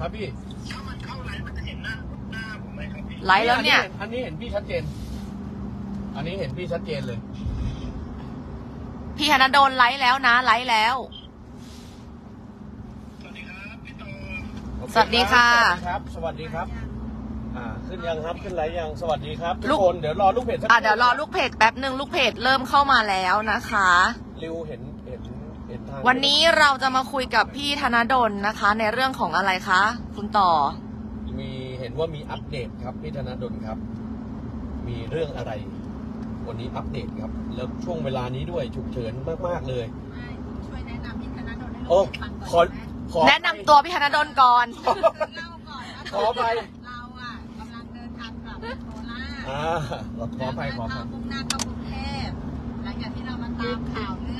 ครับพี่ถ้ามันเข้าไลฟ์มันจะเห็นหน้าหน้าผมไหมครับพี่ไลฟ์แล้วเนี่ย อันนี้เห็นพี่ชัดเจน อันนี้เห็นพี่ชัดเจนเลย พี่ธนดลไลฟ์แล้วนะไลฟ์แล้ว สวัสดีครับพี่โตโอเสวัสดีค่ะสวัสดีครับ สวัสดีครับ อ่า ขึ้นยังครับ ขึ้นไลฟ์ยัง สวัสดีครับทุลูกกคน เดี๋ยวรอลูกเพจสักอะเดี๋ยวรอลูกเพจแป๊บหนึ่งลูกเพจเริ่มเข้ามาแล้วนะคะ ริวเห็น วันนี้เราจะมาคุยกับพี่ธนดลนะคะ ในเรื่องของอะไรคะ คุณต่อ มีเห็นว่ามีอัปเดตครับพี่ธนดลครับ มีเรื่องอะไร วันนี้อัปเดตครับ แล้วช่วงเวลานี้ด้วยฉุกเฉินมาก ๆ เลยช่วยแนะนำพี่ธนดลให้โอ้ลูกฟังขก่ออนได้ไหมขอ แนะนำตัวพี่ธนดลก่อน เล่าก่อนนะขอไปเราอะกำลังเดินทางกลับโคราชอ่าขอไปขอไปแล้วก็มุ่งหน้าเข้ากรุงเทพหลังจากที่เรามาตามข่าวเรื่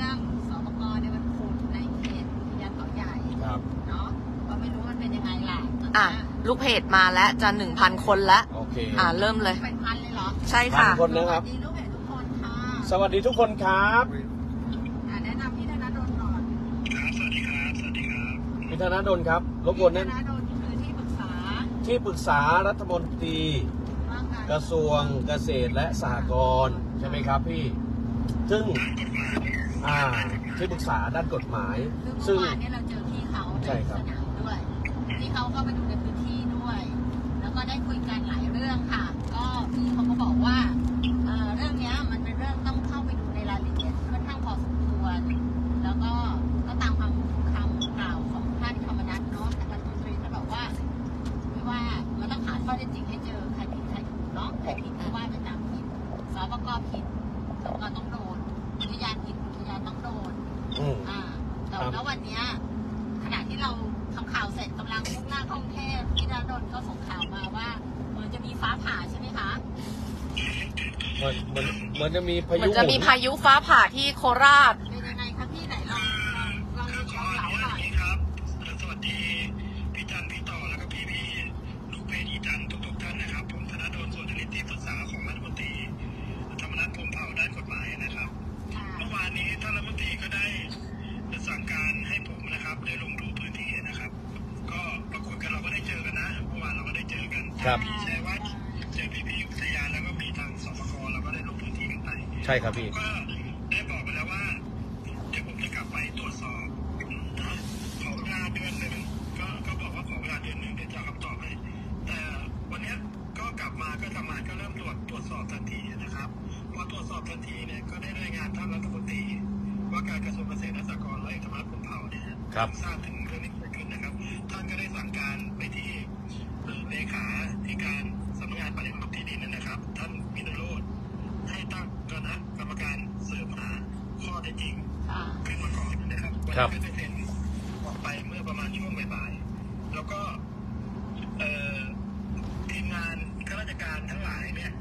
อง อะ ลูกเพจมาแล้วจะหนึ่งพันคนแล้วโอเคอะ เริ่มเลย เป็นพันเลยเหรอใช่ค่ะพันคนนะครับสวัสดีลูกเพจทุกคนค่ะสวัสดีทุกคนครับอะแนะนำพี่ธนดลก่อนครับสวัสดีครับสวัสดีครับพี่ธนดลครับรบกวนพี่นั่นธนดลคือที่ปรึกษาที่ปรึกษารัฐมนตรี ว่าการกระทรวงเกษตรและสหกรณ์ใช่ไหมครับพี่ ซึ่งอ่าที่ปรึกษาด้านกฎหมายซึ่ซึ่งงเมื่อวานเนี่ยเราเจอพี่เขาใช่ในครัสบนามด้วยที่เขาก็ไปดู จะมีพายุมันจะมีหพายุฟ้าผ่าที่โคราช เป็นยังไงคะพี่ไหนลองลองลองขลอองอเล่านุหญาน่ตอยนี้ครับ สวัสดีพี่จันพี่ต่อแล้วก็พี่พี่ลูกเพจอีจันทุกๆท่านนะครับ ผมธนดลส่วนจริตที่ปรึกษาของรัฐมนตรีธรรมนัฐพรหมเผ่าด้านกฎหมายนะครับ ค่ะเมื่อวานนี้ท่านรัฐมนตรีก็ได้สั่งการให้ผมนะครับได้ลงดูพื้นที่นะครับ ก็ปรากฏกันเราก็ได้เจอกันนะเมื่อวานเราก็ได้เจอกันครับพี่ ช่ครับพี่ ก็ได้บอกไปแล้วว่าเดี๋ยวผมจะกลับไปตรวจสอบนะขอเวลาเดือนหนึ่งก็ก็บอกว่าขอเวลาเดือนหนึ่งเดี๋ยวจะเอาคำตอบให้แต่วันเนี้ยก็กลับมาก็ทำงานก็เริ่มตรวจตรวจสอบทันทีนะครับพอตรวจสอบทันทีเนี่ยก็ได้รายงานท่านรัฐมนตรีว่าการกระทรวงเกษตรและสหกรณ์และธรรมนัฐพรหมเผ่าเนี่ยครับ ทราบถึงเรื่องนี้เกิดขึ้นนะครับ ท่านก็ได้สั่งการไปที่เอ่อเลขาที่การสำนักงานปฏิรูปที่ดินนะครับ ท่านวินโรธให้ตั้งคณะกรรมการสืบหา ข้อเท็จจริงค่ะขึ้นมาก่อนนะครับวันครับนี้ก็ได้เซ็นออกไปเมื่อประมาณช่วงบ่ายๆแล้วก็เอ่อทีมงานข้าราชการทั้งหลายเนี่ย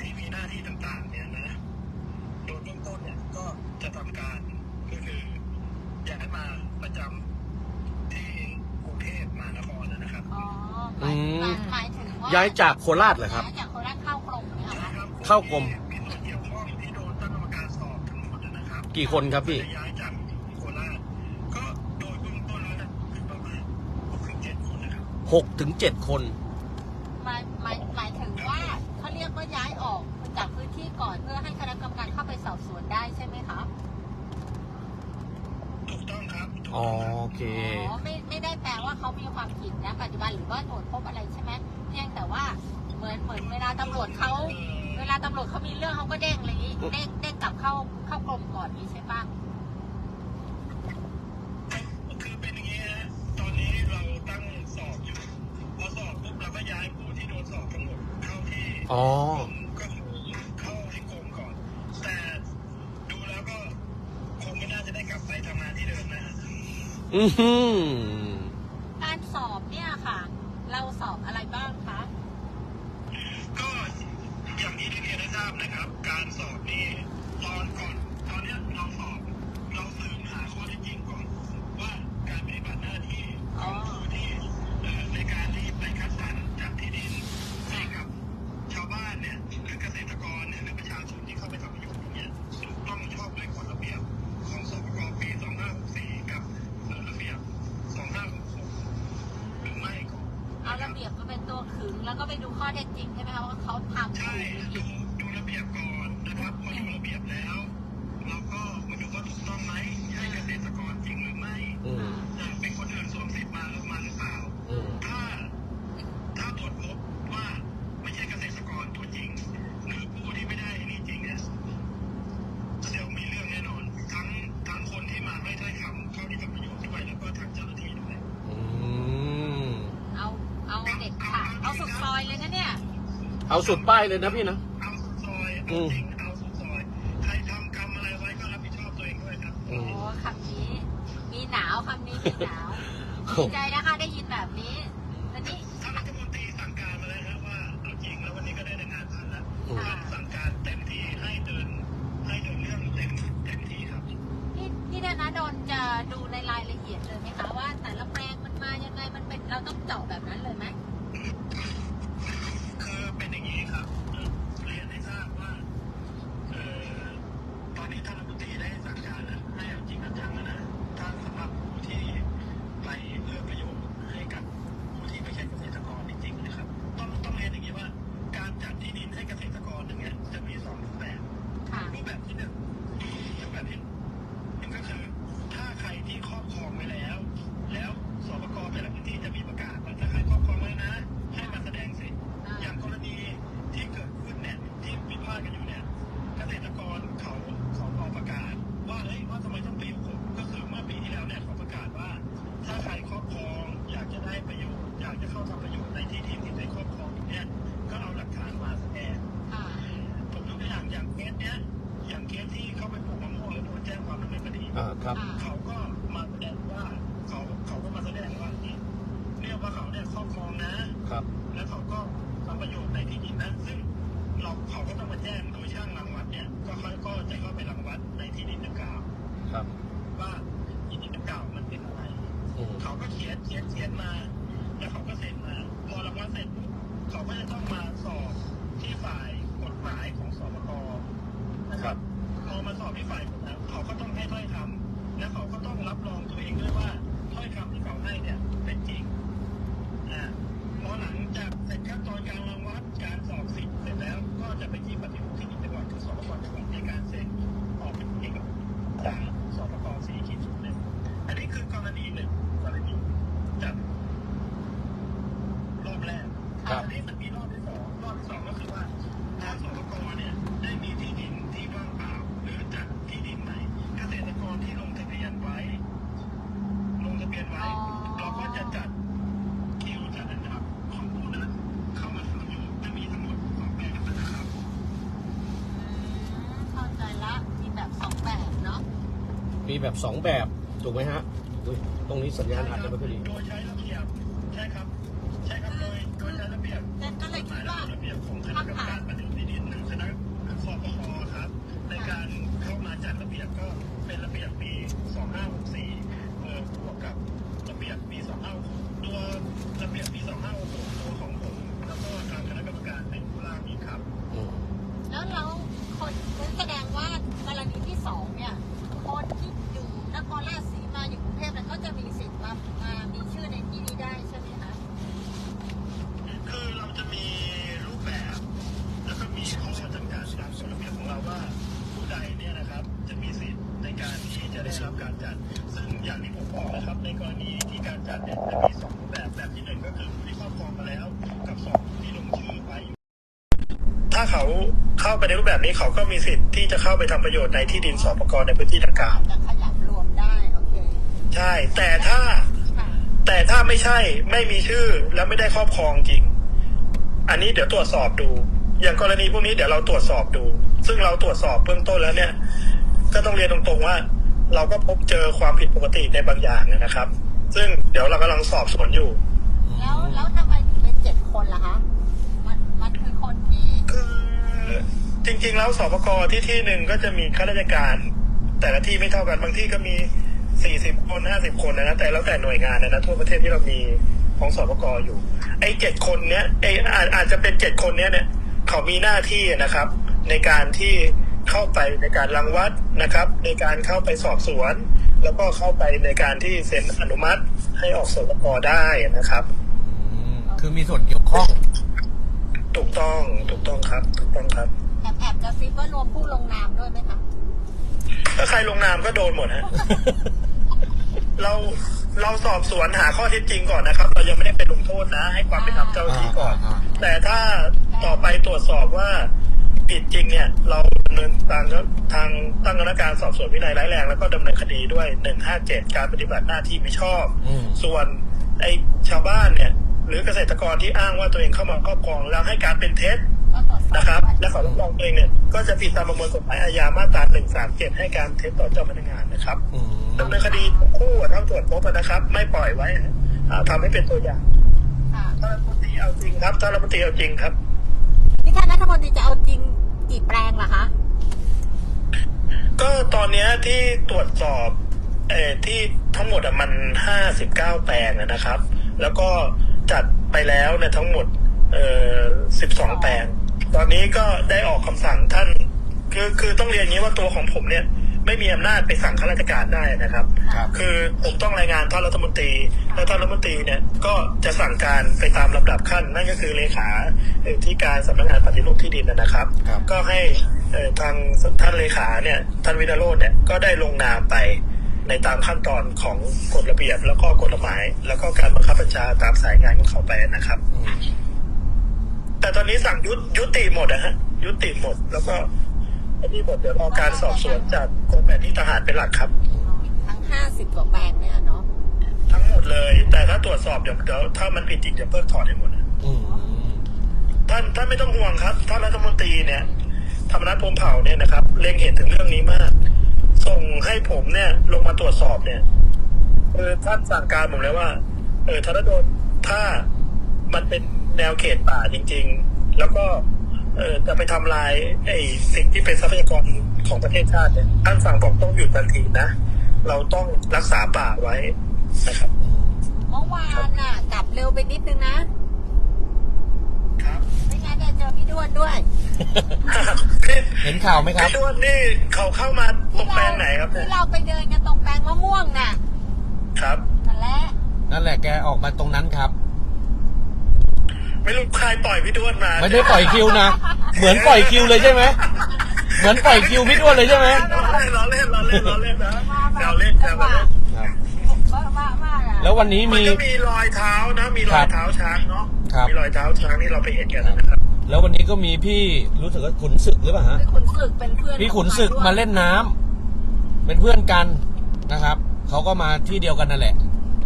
ที่มีหน้าที่ต่างๆ เนี่ยนะโดยเบื้องต้นเนี่ยก็จะทำการก็คือย้ายมาประจำที่กรุงเทพมหานครนะครับอ๋อหมายอืมหมายถึงว่าย้ายจากโคราชเหรอครับย้ายจากโคราชเข้ากรมเนี่ยเหรอคะนะครับเข้ากรม กี่คนครับพี่จะย้ายจากโคราชก็โดยเบื้องต้นแล้วนะประมาณหกถึงเจ็ดคนนะครับหกถึงเจ็ดคน หมายหมายหมายถึงว่าเขาเรียกว่าย้ายออกจากพื้นที่ก่อนเพื่อให้คณะกรรมการเข้าไปสอบสวนได้ใช่ไหมคะถูกต้องครับถูกอ๋อต้องครับโอเค อ๋อไม่ไม่ได้แปลว่าเขามีความผิดนะปัจจุบันหรือว่าตรวจพบอะไรใช่ไหมเพียงแต่ว่าเหมือนเหมือนเวลาตำรวจเขา เวลาตำรวจเขามีเรื่องเขาก็เด้งอะไรอย่างนี้เด้งเด้งกลับเข้า เข้ากรมก่อนนี้ใช่ปะคือเป็นอย่างนี้ฮะตอนนี้เราตั้งสอบอยู่พอสอบปุ๊บเราก็ย้ายผู้ที่โดนสอบทั้งหมดเข้าที่อ๋อ กรมก็คือเข้าที่กรมก่อน แต่ดูแล้วก็คงไม่น่าจะได้กลับไปทำงานที่เดิมนะฮะอือหือการสอบเนี่ยค่ะ เราสอบอะไรบ้างคะ ก็อย่างที่ได้เรียนให้ทราบนะครับ การสอบนี้ตอนก่อน ตอนเนี้ยเราสอบเราสืบหาข้อเท็จจริงก่อน ว่าการปฏิบัติหน้าที่ของผู้ที่เอ่อในการที่ไปคัดสรรจัดที่ดินให้กับชาวบ้านเนี่ยหรือเกษตรกรเนี่ยหรือประชาชนที่เข้าไปทำประโยชน์เนี่ยถูกต้องชอบด้วยกฎระเบียบของสปกปี 2564 กับเอ่อระเบียบ 2566 หรือไม่ก่อน เบียบก็เป็นตัวขึงแล้วก็ไปดูข้อเท็จจริงใช่ไหมคะว่าเขาทำ ใช่ดูดูระเบียบก่อนนะครับพอดูระเบียบแล้ว เราก็มาดูว่าถูกต้องไหมให้เกษตรกรจริงหรือไม่ อืม อ่าเป็นคนอื่นสวมสิทธิ์มาหรือมาหรือเปล่า อืม ถ้าถ้าตรวจพบว่าไม่ใช่เกษตรกรตัวจริง หรือผู้ที่ไม่ได้นี่จริงเนี่ยเดี๋ยวมีเรื่องแน่นอน ทั้งทั้งคนที่มาให้ถ้อยคำเข้าที่ทำประโยชน์ด้วยแล้วก็ทางเจ้าหน้าที่ด้วย อืม เอาเอาเด็ดขาดเอาสุดซอยเลยนะเนี่ย เอาสุดป้ายเลยนะพี่นะ เอาสุดซอยอืเอามจริงเอาสุดซอยใครทำกรรมอะไรไว้ก็รับผิดชอบตัวเองด้วยครับอืโอ้มคำนี้ มีหนาวคำนี้มีหนาวดีใจนะคะได้ยินแบบนี้ตอนนี้ท่านรัฐมนตรีสั่งการมาแล้วครับว่าเอาจริงแล้ววันนี้ก็ได้รายงานผ่านแล้วอืมท่านสั่งการเต็มที่ให้เดินให้เดินเรื่องเต็มเต็มที่ครับพี่พี่ธนาดลจะดูในรายละเอียดเลยไหมคะว่าแต่ละแปลงมันมายังไงมันเป็นเราต้องเจาะแบบนั้นเลยไหม ได้ประโยชน์อยากจะเข้าทำประโยชน์ในที่ดินที่ได้ครอบครองอยู่เนี่ยก็เอาหลักฐานมาแสดงค่ะผมยกตัวอย่างอย่างเคสเนี้ยอย่างเคสที่เขาไปปลูกมะม่วงแล้วโดนแจ้งความดำเนินคดีอ่าครับค่ะเขาก็มา แบบสองแบบถูกไหมฮะอุ๊ยตรงนี้สัญญาณอาจจะไม่ค่อยดี โดยใช้ระเบียบใช่ครับใช่ครับโดยโดยใช้ระเบียบเจนก็เลยคิดว่า ระเบียบของคณะกรรมการปฏิรูปที่ดินหรือคณะคอปคครับ ในการเข้ามาจัดระเบียบก็เป็นระเบียบปี 2564เอ่อบวกกับระเบียบปี 2566ตัวระเบียบปี 2566 เขาเข้าไปในรูปแบบนี้เขาก็มีสิทธิ์ที่จะเข้าไปทำประโยชน์ในที่ดินสปกรในพื้นที่ดังกล่าวจะขยับรวมได้โอเคใช่ แต่ถ้าค่ะแต่ถ้าไม่ใช่ไม่มีชื่อแล้วไม่ได้ครอบครองจริง อันนี้เดี๋ยวตรวจสอบดู อย่างกรณีพวกนี้เดี๋ยวเราตรวจสอบดู ซึ่งเราตรวจสอบเบื้องต้นแล้วเนี่ย ก็ต้องเรียนตรงๆว่า เราก็พบเจอความผิดปกติในบางอย่างนะครับ ซึ่งเดี๋ยวเรากำลังสอบสวนอยู่ แล้วแล้วทำไมถึงเป็นเจ็ดคนล่ะคะ มันมันคือคนที่ คือ จริง ๆ แล้วสปกที่ที่หนึ่งก็จะมีข้าราชการ แต่ละที่ไม่เท่ากันบางที่ก็มีสี่สิบคนห้าสิบคนนะนะแต่แล้วแต่หน่วยงานนะนะทั่วประเทศที่เรามีของสปกอยู่ ไอ้เจ็ดคนเนี้ยไอ้อาจอาจจะเป็นเจ็ดคนเนี้ยเนี่ยเขามีหน้าที่นะครับ ในการที่เข้าไปในการรังวัดนะครับ ในการเข้าไปสอบสวน แล้วก็เข้าไปในการที่เซ็นอนุมัติให้ออกสปกได้นะครับอืมโอเคคือมีส่วนเกี่ยวข้องถูกต้องถูกต้องครับ ถูกต้องครับแอบแอบจะซิบว่ารวมผู้ลงนามด้วยไหมคะถ้าใครลงนามก็โดนหมดฮะ เราเราสอบสวนหาข้อเท็จจริงก่อนนะครับ เรายังไม่ได้ไปลงโทษนะ ให้ความเป็นธรรมเจ้าหน้าที่ก่อนอ่าแต่ถ้าต่อไปตรวจสอบว่าผิดจริงเนี่ย เราดำเนินตามทางตั้งคณะการสอบสวนวินัยร้ายแรง แล้วก็ดำเนินคดีด้วย157การปฏิบัติหน้าที่ไม่ชอบอืมส่วนไอ้ชาวบ้านเนี่ย หรือเกษตรกรที่อ้างว่าตัวเองเข้ามาครอบครองแล้วให้การเป็นเท็จก็ตรวจสอบ นะครับด้วยและขอรับรองตัวเองเนี่ยก็จะผิดตามประมวลกฎหมายอาญามาตรา 137 ให้การเท็จต่อเจ้าพนักงานนะครับอืมดำเนินคดีทั้งคู่อะเท่าตรวจพบอะนะครับ ไม่ปล่อยไว้อ่าทำให้เป็นตัวอย่างค่ะถ้ารัฐมนตรีเอาจริงครับถ้ารัฐมนตรีเอาจริงครับนี่ท่านรัฐมนตรีจะเอาจริงกี่แปลงล่ะคะก็ตอนเนี้ยที่ตรวจสอบเอ่อที่ทั้งหมดอะมัน59แปลงอะนะครับ แล้วก็จัดไปแล้วเนี่ยทั้งหมดเอ่อ12แปลง ตอนนี้ก็ได้ออกคำสั่งท่าน คือคือต้องเรียนอย่างนี้ว่าตัวของผมเนี่ย ไม่มีอำนาจไปสั่งข้าราชการได้นะครับครับคือผมต้องรายงานท่านรัฐมนตรี และท่านรัฐมนตรีเนี่ยก็จะสั่งการไปตามลำดับขั้น นั่นก็คือเลขาเอ่อที่การสำนักงานปฏิรูปที่ดินนะนะครับครับ ก็ให้เอ่อทางท่านเลขาเนี่ยท่านวินาโรจน์เนี่ยก็ได้ลงนามไปในตามขั้นตอนของกฎระเบียบ แล้วก็กฎหมาย แล้วก็การบังคับบัญชาตามสายงานของเขาไปนะครับอืม แต่ตอนนี้สั่งยุดยุติหมดนะฮะ ยุติหมด แล้วก็อันนี้หมดเดี๋ยวรอการสอบสวนจากกรมแผนที่ทหารเป็นหลักครับ ทั้งห้าสิบกว่าแปลงเนี่ยเนาะทั้งหมดเลย แต่ถ้าตรวจสอบเดี๋ยวเดี๋ยวถ้ามันผิดจริงเดี๋ยวเพิกถอนให้หมดนะอืมท่านท่านไม่ต้องห่วงครับท่านรัฐมนตรีเนี่ยธรรมนัฐพรหมเผ่าเนี่ยนะครับ เล็งเห็นถึงเรื่องนี้มาก ส่งให้ผมเนี่ย ลงมาตรวจสอบเนี่ยเออท่านสั่งการผมแล้วว่า เออธนดลถ้ามันเป็น แนวเขตป่าจริง ๆ แล้วก็เออจะไปทำลายไอ้สิ่งที่เป็นทรัพยากรของประเทศชาติเนี่ยท่านสั่งบอกต้องหยุดทันทีนะเราต้องรักษาป่าไว้นะครับอืมเมื่อวานน่ะกลับเร็วไปนิดนึงนะ ครับไม่งั้นเนี่ยเจอพี่ด้วนด้วยพี่เห็นข่าวไหมครับพี่ด้วนนี่เขาเข้ามาตรงแปลงไหนครับเนี่ที่ยเราไปเดินกันตรงแปลงมะม่วงน่ะ ครับนั่นแหละนั่นแหละแกออกมาตรงนั้นครับ ไม่รู้ใครปล่อยพี่ด้วนมาไม่ได้ปล่อยคิวนะ เหมือนปล่อยคิวเลยใช่ไหม เหมือนปล่อยคิวพี่ด้วนเลยใช่ไหมล้อเล่นล้อเล่นล้อเล่นล้อเล่นนะแซวเล่นแซวเล่นครับว่าว่าว่าอะแล้ววันนี้มันมีจะมีรอยเท้านะ มีรอยเท้าช้างเนาะ ครับ มีรอยเท้าช้างที่เราไปเห็นกันนะครับ แล้ววันนี้ก็มีพี่รู้สึกว่าขุนศึกหรือเปล่าฮะ พี่ขุนศึกเป็นเพื่อนพี่ขุนศึกของมาเล่นน้ำเป็นเพื่อนกันนะครับ เขาก็มาที่เดียวกันนั่นแหละ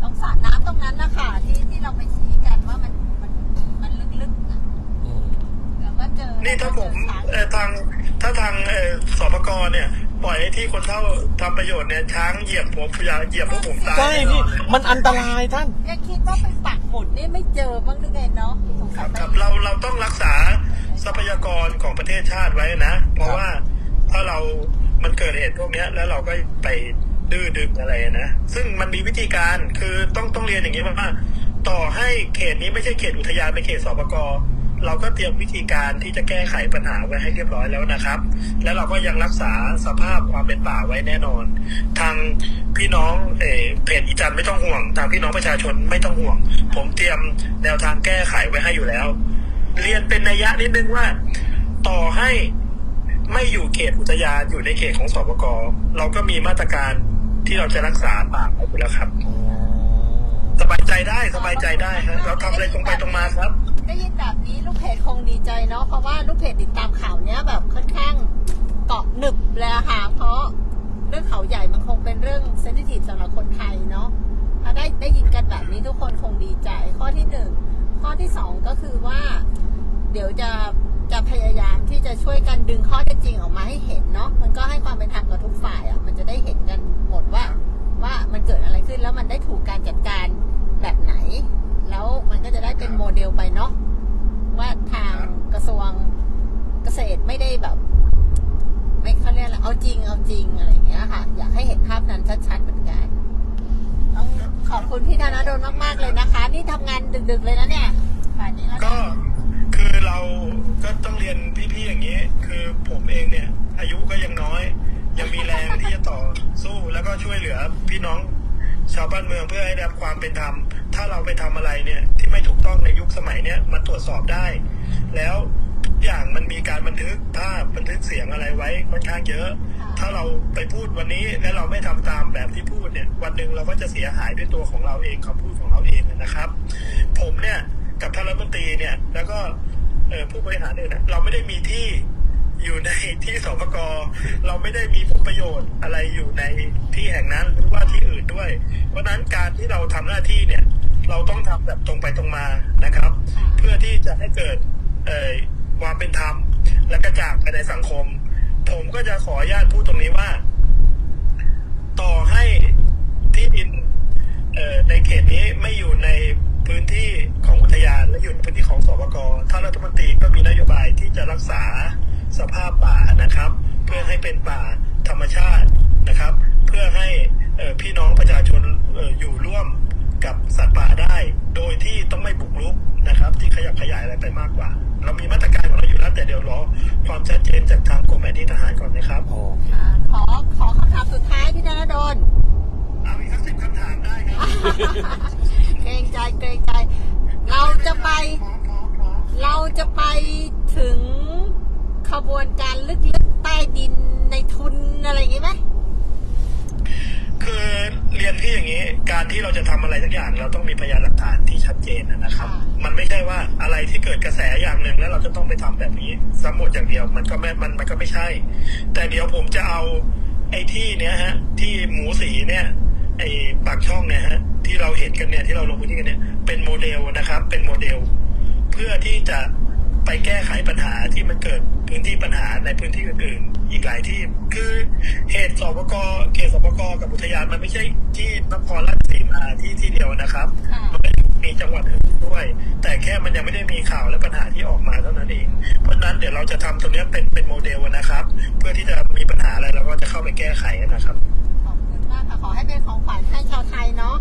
ตรงสระน้ำตรงนั้นนะคะที่ที่เราไปชี้กันว่ามันมันมันลึกๆน่ะ อืม แล้วก็เจอ นี่ถ้าผมเจอช้างเอ่อทางถ้าทางเอ่อสปกรเนี่ย ปล่อยให้ที่คนเท่าทำประโยชน์เนี่ยช้างเหยียบผมพยาเหยียบพวกผมตายใช่แน่นพี่อนเลยมันอันตรายท่าน แกคิดว่าไปปักหมุดนี่ไม่เจอบ้างหรือไงเนาะสงคสัรัยบไปครับเราเราต้องรักษาทรัพยากรของประเทศชาติไว้นะ เพราะว่าถ้าเรามันเกิดเหตุพวกเนี้ย แล้วเราก็ไปดื้อดึงอะไรนะ ซึ่งมันมีวิธีการคือต้องต้องเรียนอย่างนี้ว่า ต่อให้เขตนี้ไม่ใช่เขตอุทยานเป็นเขตสปก เราก็เตรียมวิธีการที่จะแก้ไขปัญหาไว้ให้เรียบร้อยแล้วนะครับ แล้วเราก็ยังรักษาสภาพความเป็นป่าไว้แน่นอน ทางพี่น้องเออเพจอีจันไม่ต้องห่วง ทางพี่น้องประชาชนไม่ต้องห่วง ผมเตรียมแนวทางแก้ไขไว้ให้อยู่แล้ว เรียนเป็นนัยยะนิดนึงว่า ต่อให้ไม่อยู่เขตอุทยานอยู่ในเขตของสปกเราก็มีมาตรการที่เราจะรักษาป่าไว้อยู่แล้วครับ สบายใจได้สบายใจได้ครับเราทำอะไรตรงไปตรงมาครับ ได้ยินแบบนี้ลูกเพจคงดีใจเนาะเพราะว่าลูกเพจติดตามข่าวเนี้ยแบบค่อนข้างเกาะหนึบเลยอะค่ะเพราะเรื่องเขาใหญ่มันคงเป็นเรื่องเซนซิทีฟสำหรับคนไทยเนาะถ้าได้ได้ยินกันแบบนี้ทุกคนคงดีใจ ข้อที่หนึ่งข้อที่สองก็คือว่า เดี๋ยวจะจะพยายามที่จะช่วยกันดึงข้อเท็จจริงออกมาให้เห็นเนาะมันก็ให้ความเป็นธรรมกับทุกฝ่ายอะ่ะ มันจะได้เห็นกันหมดว่า ว่ามันเกิดอะไรขึ้นแล้วมันได้ถูกการจัดการแบบไหน แล้วมันก็จะได้เป็นโมเดลไปเนาะ ว่าทางกระทรวงเกษตรไม่ได้แบบ ไม่เขาเรียกอะไรเอาจริงเอาจริงอะไรอย่างเงี้ยค่ะ อยากให้เห็นภาพนั้นชัดๆเหมือนกันต้องขอบคุณพี่ธนาโดนมากๆเลยนะคะ นี่ทำงานดึกๆเลยนะเนี่ยป่านนี้แล้วก็คือเราก็ต้องเรียนพี่ๆอย่างนี้ คือผมเองเนี่ย อายุก็ยังน้อย ยังมีแรงที่จะต่อสู้แล้วก็ช่วยเหลือพี่น้อง ชาวบ้านเมืองเพื่อให้ได้รับความเป็นธรรม ถ้าเราไปทำอะไรเนี่ยที่ไม่ถูกต้องในยุคสมัยเนี้ยมันตรวจสอบได้ แล้วทุกอย่างมันมีการบันทึกภาพบันทึกเสียงอะไรไว้ค่อนข้างเยอะ ถ้าเราไปพูดวันนี้และเราไม่ทำตามแบบที่พูดเนี่ยวันหนึ่งเราก็จะเสียหายด้วยตัวของเราเองคำพูดของเราเองนะครับ ผมเนี่ยกับท่านรัฐมนตรีเนี่ยแล้วก็ผู้บริหารเนี่ยนเราไม่ได้มีที่ อยู่ในที่สปกเราไม่ได้มีผลประโยชน์อะไรอยู่ในที่แห่งนั้นหรือว่าที่อื่นด้วย เพราะนั้นการที่เราทำหน้าที่เนี่ย เราต้องทำแบบตรงไปตรงมานะครับ เพื่อที่จะให้เกิดเออความเป็นธรรมและกระจ่างภายในสังคม ผมก็จะขออนุญาตพูดตรงนี้ว่า ต่อให้ที่ดินเอ่อในเขตนี้ไม่อยู่ในพื้นที่ของอุทยานและอยู่ในพื้นที่ของสปกท่านรัฐมนตรีก็มีนโยบายที่จะรักษา สภาพป่านะครับ เพื่อให้เป็นป่าธรรมชาตินะครับ เพื่อให้เอ่อพี่น้องประชาชนเอ่ออยู่ร่วมกับสัตว์ป่าได้ โดยที่ต้องไม่บุกรุกนะครับ ที่ขยับขยายอะไรไปมากกว่า เรามีมาตรการของเราอยู่แล้วแต่เดี๋ยวรอความชัดเจนจากทางกรมแผนที่ทหารก่อนนะครับอ๋ออ่าขอขอคำถามสุดท้ายพี่ธนดลเอาอีกสักสิบคำถามได้ครับเกรงใจเกรงใจ เราจะไป เราจะไปถึง ขบวนการลึกๆใต้ดินในทุนอะไรอย่างงี้ไหมคือเรียนที่อย่างนี้ การที่เราจะทำอะไรสักอย่างเราต้องมีพยานหลักฐานที่ชัดเจนนะครับ มันไม่ใช่ว่าอะไรที่เกิดกระแสอย่างหนึ่งแล้วเราจะต้องไปทำแบบนี้ซ้ำหมดอย่างเดียวมันก็ไม่มันมันก็ไม่ใช่ แต่เดี๋ยวผมจะเอาไอ้ที่เนี้ยฮะ ที่หมูสีเนี่ยไอ้ปากช่องเนี่ยฮะที่เราเห็นกันเนี่ยที่เราลงพื้นที่กันเนี่ยเป็นโมเดลนะครับ เป็นโมเดล เพื่อที่จะ ไปแก้ไขปัญหาที่มันเกิดพื้นที่ปัญหาในพื้นที่อื่นๆอีกหลายที่ คือเหตุสปกเขตสปกกับอุทยานมันไม่ใช่ที่นครราชสีมาที่ที่เดียวนะครับค่ะมันก็มีจังหวัดอื่นด้วย แต่แค่มันยังไม่ได้มีข่าวและปัญหาที่ออกมาเท่านั้นเองเพราะฉะนั้นเดี๋ยวเราจะทำตรงเนี้ยเป็นเป็นโมเดลนะครับ เพื่อที่จะมีปัญหาอะไรเราก็จะเข้าไปแก้ไขนะครับขอบคุณมากค่ะขอให้เป็นของขวัญให้ชาวไทยเนาะ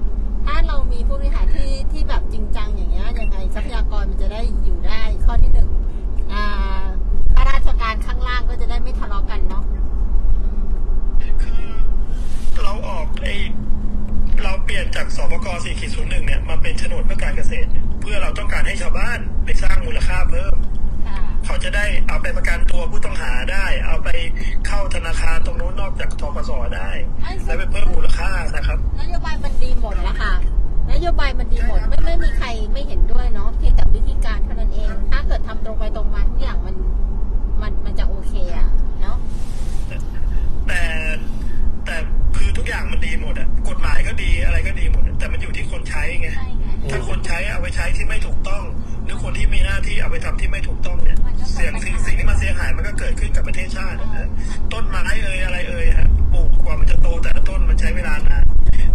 ไงใช่ไง ถ้าคนใช้เอาไปใช้ที่ไม่ถูกต้อง หรือคนที่มีหน้าที่เอาไปทำที่ไม่ถูกต้องเนี่ยมันก็เสียงเกิดปัญสิ่งหาสิ่งที่มันเสียหายมันก็เกิดขึ้นกับประเทศชาตินะฮะต้นไม้เอ่ยอะไรเอ่ยฮะปลูกกว่ามันจะโตแต่ละต้นมันใช้เวลานาน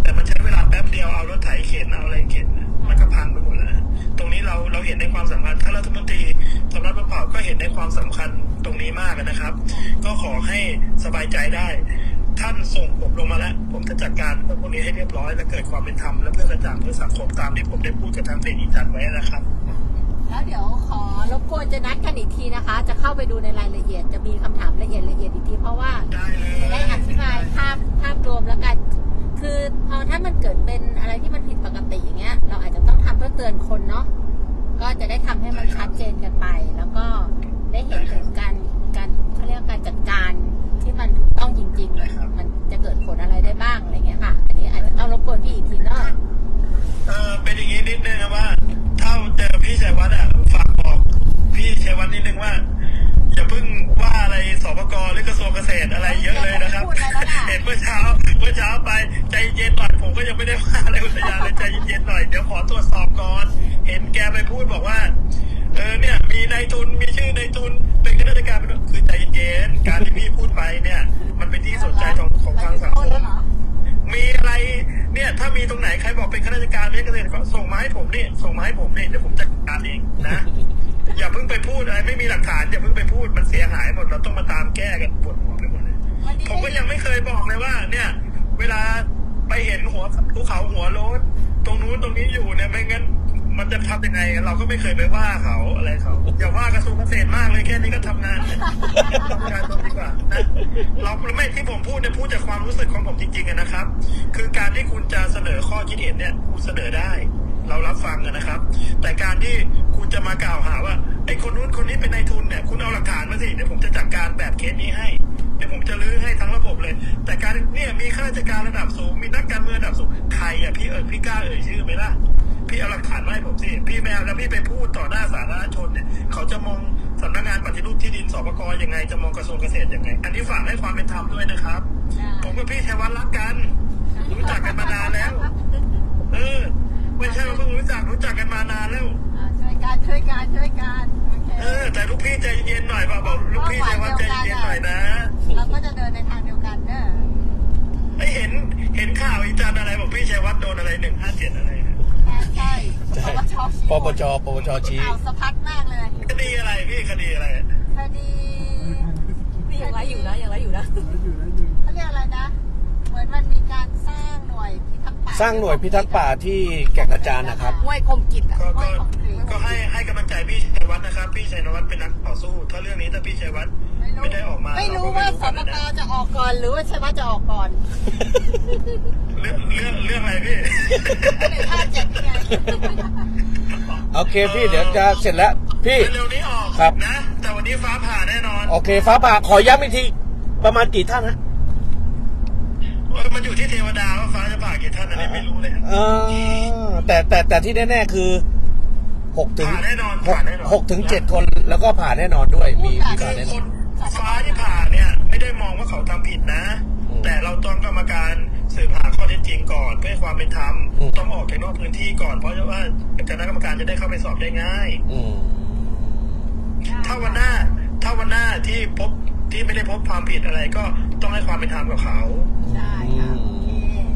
แต่มันใช้เวลาแป๊บเดียวเอารถไถเข็นเอาอะไรเข็นนะมันก็พังไปหมดแล้วนะตรงนี้เราเราเห็นในความสำคัญท่านรัฐมนตรีสำนักประกอบก็เห็นในความสำคัญตรงนี้มากนะครับ ก็ขอให้สบายใจได้ ท่านส่งผมลงมาแล้วผมจะจัดการเรื่องพวกนี้ให้เรียบร้อยและเกิดความเป็นธรรมและเพื่อกระจ่างเพื่อสังคมตามที่ผมได้พูดกับทางเพจอีจันไว้นะครับ แล้วเดี๋ยวขอรบกวนจะนัดกันอีกทีนะคะ จะเข้าไปดูในรายละเอียดจะมีคำถามละเอียดละเอียดอีกทีเพราะว่าได้เลจะได้ยอธิบายภาพภาพรวมแล้วกัน คือพอถ้ามันเกิดเป็นอะไรที่มันผิดปกติอย่างเงี้ย เราอาจจะต้องทำเพื่อเตือนคนเนาะก็จะได้ทำให้มันชัดเจนกันไป แล้วก็ได้เห็นถึงการการเขาเรียกว่าการจัดการ ที่มันถูกต้องจริงๆ มันจะเกิดผลอะไรได้บ้างอะไรเงี้ยค่ะ อันนี้อาจจะต้องรบกวนพี่อีกทีเนาะเออเป็นอย่างนี้นิดนึงนะว่า ถ้าเจอพี่ชัยวัฒน์อะฝากบอกพี่ชัยวัฒน์นิดนึงว่าอย่าเพิ่งว่าอะไรสปกหรือกระทรวงเกษตรอะไรเยอะเลยนะครับไม่พูดอะไรแล้วล่ะเห็นเมื่อเช้าเมื่อเช้าไปใจเย็นหน่อยผมก็ยังไม่ได้ว่าอะไรอุทยานเลยใจเย็นๆหน่อยเดี๋ยวขอตรวจสอบก่อน เห็นแกไปพูดบอกว่า เออเนี่ย มีนายทุนมีชื่อนายทุนเป็นข้าราชการเป็นคือใจเย็นๆการที่พี่พูดไปเนี่ย มันเป็นที่สนใจของของทางสังคมมีอะไรเนี่ย ถ้ามีตรงไหนใครบอกเป็นข้าราชการไม่ใช่เกษตรกรส่งมาให้ผมนี่ส่งมาให้ผมนี่เดี๋ยวผมจัดการเองนะอย่าเพิ่งไปพูดอะไรไม่มีหลักฐานอย่าเพิ่งไปพูดมันเสียหายหมดเราต้องมาตามแก้กันปวดหัวไปหมดเลยผมก็ยังไม่เคยบอกเลยว่า เนี่ย เวลาไปเห็นหัวภูเขาหัวโล้นตรงนู้นตรงนี้อยู่เนี่ยไม่งั้น มันจะทำยังไง เราก็ไม่เคยไปว่าเขาอะไรเขาอย่าว่ากระทรวงเกษตรมากเลยแค่นี้ก็ทำงานทำงานตรงดีกว่านะเราไม่ที่ผมพูดเนี่ยพูดจากความรู้สึกของผมจริงๆนะครับ คือการที่คุณจะเสนอข้อคิดเห็นเนี่ยคุณเสนอได้ เรารับฟังกันนะครับ แต่การที่คุณจะมากล่าวหาว่าไอ้คนนู้นคนนี้เป็นนายทุนเนี่ยคุณเอาหลักฐานมาสิเดี๋ยวผมจะจัดการแบบเคสนี้ให้เดี๋ยวผมจะรื้อให้ทั้งระบบเลย แต่การเนี่ยมีข้าราชการระดับสูงมีนักการเมืองระดับสูงใครอะพี่เอ่ยพี่กล้าเอ่ยชื่อไหมล่ะ พี่เอาหลักฐานมาให้ผมสิ พี่แมวแล้วพี่ไปพูดต่อหน้าสาธารณชนเนี่ยเขาจะมองสำนักงานปฏิรูปที่ดินสปกยังไง จะมองกระทรวงเกษตรยังไง อันนี้ฝากให้ความเป็นธรรมด้วยนะครับ ผมกับพี่ชัยวัฒน์รักกัน รู้จักกันมานานแล้ว เออ ไม่ใช่ว่าเพิ่งรู้จักรู้จักกันมานานแล้วอ่าช่วยกันช่วยกันช่วยกันโอเคเออ แต่ลูกพี่ใจเย็นๆหน่อยป่ะบอกลูกพี่ใจวัฒน์ใจเย็นๆหน่อยนะเราก็จะเดินในทางเดียวกันเนอะไม่เห็นเห็นข่าวอีจันอะไรบอกพี่ชัยวัฒน์โดนอะไรหนึ่งห้าเจ็ดอะไรนะ ใช่ใช่ปปชปปชปปชชี้ ข่าวสะพัดมากเลยคดีอะไรพี่คดีอะไร คดีนี่ยังไลฟ์อยู่นะยังไลฟ์อยู่นะเขาเรียกอะไรนะ เหมือนมันมีการสร้างหน่วยพิทักษ์ป่าสร้างหน่วยพิทักษ์ป่าที่แก่งกระจานนะครับ ห้วยคมกิจอะก็ก็ก็ให้ให้กำลังใจพี่ชัยวัฒน์นะครับ พี่ชัยวัฒน์เป็นนักต่อสู้ ถ้าเรื่องนี้ถ้าพี่ชัยวัฒน์ ไม่ได้ออกมาไม่รู้ว่าสเก็ปกจะออกก่อนหรือว่าชยวัฒน์จะออกก่อนเรื่องเรื่องเรื่องอะไรพี่ก็เลยพลาดเจ็ดไงโอเคพี่เดี๋ยวจะเสร็จแล้วพี่เร็วๆนี้ออกครับนะ แต่วันนี้ฟ้าผ่าแน่นอน โอเค ฟ้าผ่าขอย้ำอีกทีประมาณกี่ท่านฮะเออมันอยู่ที่เทวดาว่าฟ้าจะผ่ากี่ท่านอันนี้ไม่รู้เลยเออแต่แต่แต่ที่แน่ๆคือหกถึงผ่าแน่นอนหกผ่าแน่นอนหกถึงเจ็ดคนแล้วก็ผ่าแน่นอนด้วยมีมีคืผ่าอแน่นคอนน ฟ้าที่ผ่าเนี่ยไม่ได้มองว่าเขาทำผิดนะอืมแต่เราต้องกรรมการสืบหาข้อเท็จจริงก่อนเพื่อให้ความเป็นธรรมอืมต้องออกจากนอกพื้นที่ก่อนเพราะว่าคณะกรรมการจะได้เข้าไปสอบได้ง่ายอืมถ้าวันหน้า ถ้าวันหน้าที่พบที่ไม่ได้พบความผิดอะไรก็ต้องให้ความเป็นธรรมกับเขาได้ค่ะโอเค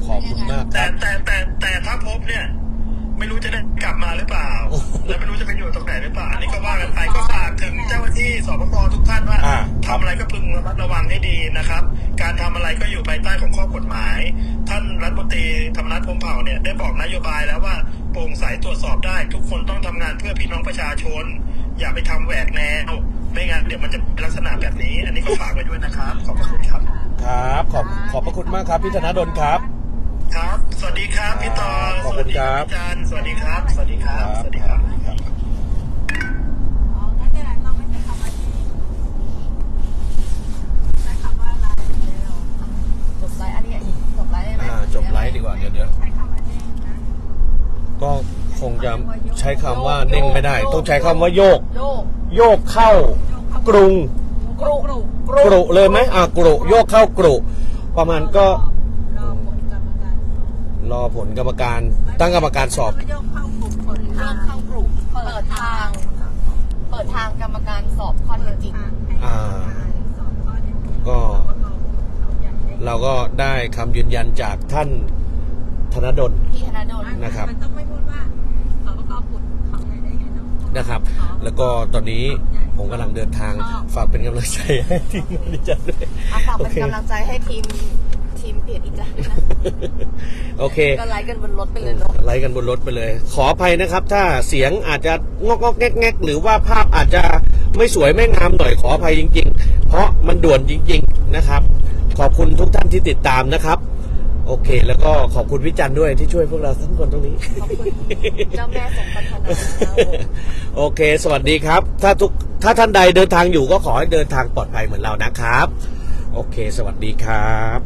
ขอบคุณมากคแต่รับแต่แต่แต่ถ้าพบเนี่ย ไม่รู้จะได้กลับมาหรือเปล่า และไม่รู้จะไปอยู่ตรงไหนหรือเปล่าอันนี้ก็ว่ากันไปก็ฝากถึงเจ้าหน้าที่สปปทุกท่านว่าอ่าทำอะไรก็พึงระมัดระวังให้ดีนะครับ การทำอะไรก็อยู่ภายใต้ของข้อกฎหมาย ท่านรัฐมนตรีธรรมนัฐพรหมเผ่าเนี่ยได้บอกนโยบายแล้วว่าโปร่งใสตรวจสอบได้ ทุกคนต้องทำงานเพื่อพี่น้องประชาชน อย่าไปทำแหวกแนวไม่งั้นเดี๋ยวมันจะเป็นลักษณะแบบนี้ อันนี้ก็ฝากไว้ด้วยนะครับขอบพระคุณครับ ครับ ขอบขอบพระคุณมากครับพี่ธนดลครับ ครับ สวัสดีครับพี่ต่อ ขอบ คุณครับสวัสดีอาจารย์สวัสดีครับ สวัสดีครับ สวัสดีครับ อ๋องั้นเดี๋ยวเราไม่ใช้คำว่าที่ใช้คำว่าอะไรเดี๋ยวจบไลฟ์อันนี้จบไลฟ์ได้ไหมอ่าจบไลฟ์ดีกว่าเดี๋ยวเดี๋ยว ใช้คำว่าเด้งนะก็คงจะใช้คำว่าเด้งไม่ได้ ต้องใช้คำว่าโยก โยกโยกเข้ากรุงกรุกรุกรุเลยไหมอ่ากรุโยกเข้ากรุประมาณก็ รอผลกรรมการ รอผลกรรมการตั้งกรรมการสอบ โยกเข้ากลุ่มเปิดทางเข้ากลุ่มเปิดทาง เปิดทางกรรมการสอบข้อเท็จจริง อ่า ก็เราก็ได้คำยืนยันจากท่านธนดล พี่ธนดลนะครับ มันต้องไม่พูดว่าสปกขุดเขาไหนได้ไงเนาะ นะครับ แล้วก็ตอนนี้ผมกำลังเดินทางฝากเป็นกำลังใจให้ทีมบริจาคด้วย เอาฝากเป็นโอเคกำลังใจให้ทีม ทีมเพจอีกจ้ะโอเค ก็ไลฟ์กันบนรถไปเลยเนาะไลฟ์กันบนรถไปเลย ขออภัยนะครับ ถ้าเสียงอาจจะงอกงอกแงกแงกหรือว่าภาพอาจจะไม่สวยไม่งามหน่อยขออภัยจริง ๆ เพราะมันด่วนจริง ๆนะครับ ขอบคุณทุกท่านที่ติดตามนะครับ โอเค แล้วก็ขอบคุณพี่จันด้วยที่ช่วยพวกเราทั้งคนตรงนี้ ขอบคุณเจ้าแม่สมปรารถนาครับผมโอเค สวัสดีครับ ถ้าทุกถ้าท่านใดเดินทางอยู่ก็ขอให้เดินทางปลอดภัยเหมือนเรานะครับ โอเค สวัสดีครับ